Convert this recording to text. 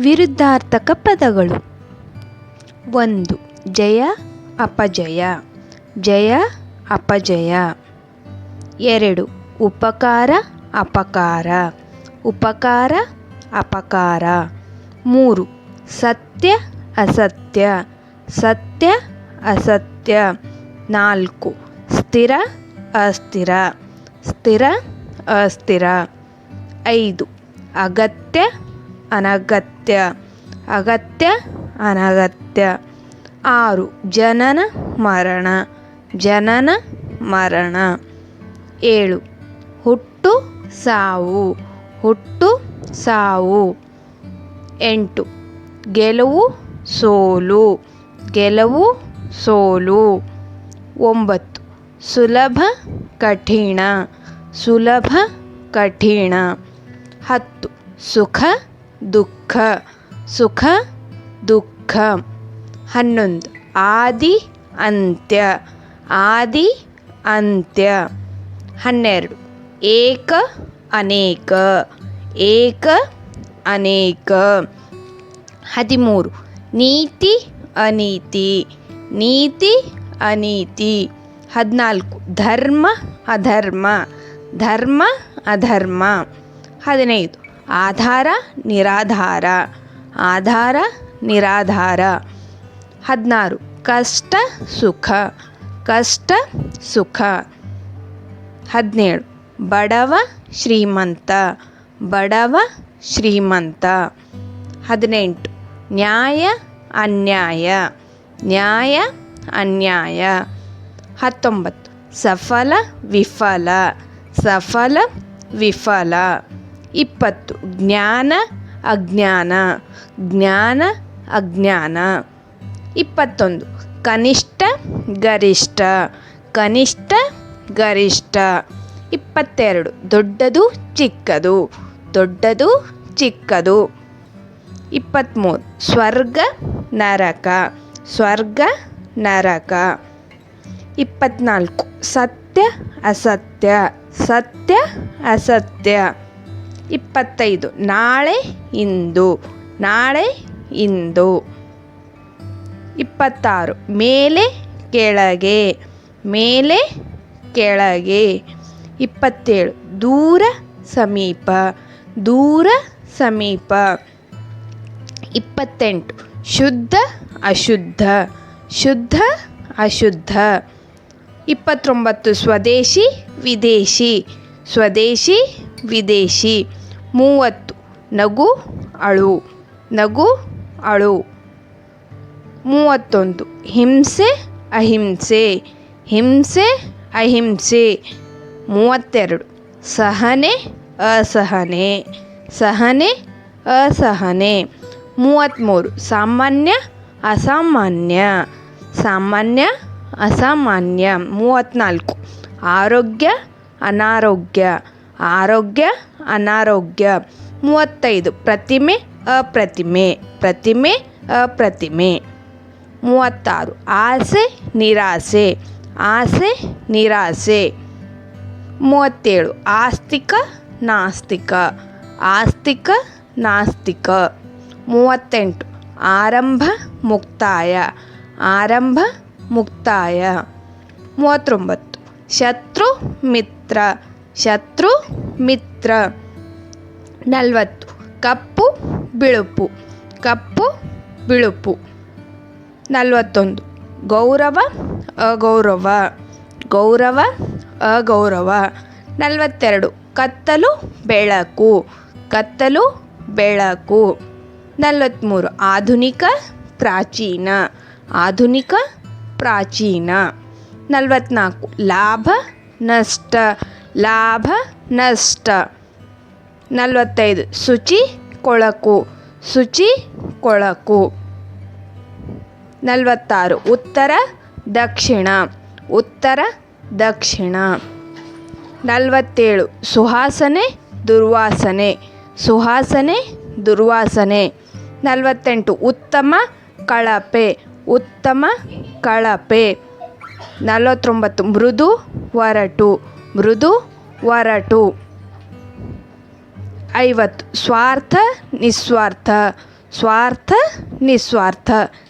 ವಿರುದ್ಧಾರ್ಥಕ ಪದಗಳು. ಒಂದು, ಜಯ, ಅಪಜಯ. ಜಯ, ಅಪಜಯ. ಎರಡು, ಉಪಕಾರ, ಅಪಕಾರ. ಉಪಕಾರ, ಅಪಕಾರ. ಮೂರು, ಸತ್ಯ, ಅಸತ್ಯ. ಸತ್ಯ, ಅಸತ್ಯ. ನಾಲ್ಕು, ಸ್ಥಿರ, ಅಸ್ಥಿರ. ಸ್ಥಿರ, ಅಸ್ಥಿರ. ಐದು, ಅಗತ್ಯ ಅನಗತ್ಯ. ಅಗತ್ಯ, ಅನಗತ್ಯ. ಆರು, ಜನನ, ಮರಣ. ಜನನ, ಮರಣ. ಏಳು, ಹುಟ್ಟು, ಸಾವು. ಹುಟ್ಟು, ಸಾವು. ಎಂಟು, ಗೆಲುವು, ಸೋಲು. ಗೆಲುವು, ಸೋಲು. ಒಂಬತ್ತು, ಸುಲಭ, ಕಠಿಣ. ಸುಲಭ, ಕಠಿಣ. ಹತ್ತು, ಸುಖ ದುಃಖ. ಸುಖ, ದುಃಖ. ಹನ್ನೊಂದು. ಆದಿ, ಅಂತ್ಯ. ಆದಿ, ಅಂತ್ಯ. ಹನ್ನೆರಡು. ಏಕ, ಅನೇಕ. ಏಕ, ಅನೇಕ. ಹದಿಮೂರು. ನೀತಿ, ಅನೀತಿ. ನೀತಿ, ಅನೀತಿ. ಹದಿನಾಲ್ಕು. ಧರ್ಮ, ಅಧರ್ಮ. ಧರ್ಮ, ಅಧರ್ಮ. ಹದಿನೈದು. ಆಧಾರ, ನಿರಾಧಾರ. ಆಧಾರ, ನಿರಾಧಾರ. ಹದಿನಾರು, ಕಷ್ಟ, ಸುಖ. ಕಷ್ಟ, ಸುಖ. ಹದಿನೇಳು, ಬಡವ, ಶ್ರೀಮಂತ. ಬಡವ, ಶ್ರೀಮಂತ. ಹದಿನೆಂಟು, ನ್ಯಾಯ, ಅನ್ಯಾಯ. ನ್ಯಾಯ, ಅನ್ಯಾಯ. ಹತ್ತೊಂಬತ್ತು, ಸಫಲ, ವಿಫಲ. ಸಫಲ, ವಿಫಲ. ಇಪ್ಪತ್ತು. ಜ್ಞಾನ, ಅಜ್ಞಾನ. ಜ್ಞಾನ, ಅಜ್ಞಾನ. ಇಪ್ಪತ್ತೊಂದು. ಕನಿಷ್ಠ, ಗರಿಷ್ಠ. ಕನಿಷ್ಠ, ಗರಿಷ್ಠ. ಇಪ್ಪತ್ತೆರಡು. ದೊಡ್ಡದು, ಚಿಕ್ಕದು. ದೊಡ್ಡದು, ಚಿಕ್ಕದು. ಇಪ್ಪತ್ತ್ಮೂರು. ಸ್ವರ್ಗ, ನರಕ. ಸ್ವರ್ಗ, ನರಕ. ಇಪ್ಪತ್ನಾಲ್ಕು. ಸತ್ಯ, ಅಸತ್ಯ. ಸತ್ಯ, ಅಸತ್ಯ. ಇಪ್ಪತ್ತೈದು. ನಾಳೆ ಇಂದು. ನಾಳೆ ಇಂದು. ಇಪ್ಪತ್ತಾರು. ಮೇಲೆ, ಕೆಳಗೆ. ಮೇಲೆ, ಕೆಳಗೆ. ಇಪ್ಪತ್ತೇಳು. ದೂರ, ಸಮೀಪ. ದೂರ, ಸಮೀಪ. ಇಪ್ಪತ್ತೆಂಟು. ಶುದ್ಧ, ಅಶುದ್ಧ. ಶುದ್ಧ, ಅಶುದ್ಧ. ಇಪ್ಪತ್ತೊಂಬತ್ತು. ಸ್ವದೇಶಿ, ವಿದೇಶಿ. ಸ್ವದೇಶಿ, ವಿದೇಶಿ. ಮೂವತ್ತು. ನಗು, ಅಳು. ನಗು, ಅಳು. ಮೂವತ್ತೊಂದು. ಹಿಂಸೆ, ಅಹಿಂಸೆ. ಹಿಂಸೆ, ಅಹಿಂಸೆ. ಮೂವತ್ತೆರಡು. ಸಹನೆ, ಅಸಹನೆ. ಸಹನೆ, ಅಸಹನೆ. ಮೂವತ್ತ್ಮೂರು. ಸಾಮಾನ್ಯ, ಅಸಾಮಾನ್ಯ. ಸಾಮಾನ್ಯ, ಅಸಾಮಾನ್ಯ. ಮೂವತ್ತ್ನಾಲ್ಕು. ಆರೋಗ್ಯ, ಅನಾರೋಗ್ಯ. ಆರೋಗ್ಯ, ಅನಾರೋಗ್ಯ. ಮೂವತ್ತೈದು, ಪ್ರತಿಮೆ, ಅಪ್ರತಿಮೆ. ಪ್ರತಿಮೆ, ಅಪ್ರತಿಮೆ. ಮೂವತ್ತಾರು, ಆಸೆ, ನಿರಾಸೆ. ಆಸೆ, ನಿರಾಸೆ. ಮೂವತ್ತೇಳು, ಆಸ್ತಿಕ, ನಾಸ್ತಿಕ. ಆಸ್ತಿಕ, ನಾಸ್ತಿಕ. ಮೂವತ್ತೆಂಟು, ಆರಂಭ, ಮುಕ್ತಾಯ. ಆರಂಭ, ಮುಕ್ತಾಯ. ಮೂವತ್ತೊಂಬತ್ತು, ಶತ್ರು, ಮಿತ್ರ. ಶತ್ರು, ಮಿತ್ರ. ನಲವತ್ತು. ಕಪ್ಪು, ಬಿಳುಪು. ಕಪ್ಪು, ಬಿಳುಪು. ನಲವತ್ತೊಂದು. ಗೌರವ, ಅಗೌರವ. ಗೌರವ, ಅಗೌರವ. ನಲವತ್ತೆರಡು. ಕತ್ತಲು, ಬೆಳಕು. ಕತ್ತಲು, ಬೆಳಕು. ನಲವತ್ತ್ಮೂರು ಆಧುನಿಕ, ಪ್ರಾಚೀನ. ಆಧುನಿಕ, ಪ್ರಾಚೀನ. ನಲವತ್ತ್ನಾಲ್ಕು ಲಾಭ, ನಷ್ಟ. ಲಾಭ, ನಷ್ಟ. ನಲವತ್ತೈದು. ಶುಚಿ, ಕೊಳಕು. ಶುಚಿ, ಕೊಳಕು. ನಲವತ್ತಾರು. ಉತ್ತರ, ದಕ್ಷಿಣ. ಉತ್ತರ, ದಕ್ಷಿಣ. ನಲವತ್ತೇಳು. ಸುಹಾಸನೆ, ದುರ್ವಾಸನೆ. ಸುಹಾಸನೆ, ದುರ್ವಾಸನೆ. ನಲವತ್ತೆಂಟು. ಉತ್ತಮ ಕಳಪೆ. ಉತ್ತಮ ಕಳಪೆ. ನಲವತ್ತೊಂಬತ್ತು. ಮೃದು, ಒರಟು. ಮೃದು ಒರಟು ಐವತ್ತು. ಸ್ವಾರ್ಥ ನಿಸ್ವಾರ್ಥ. ಸ್ವಾರ್ಥ ನಿಸ್ವಾರ್ಥ.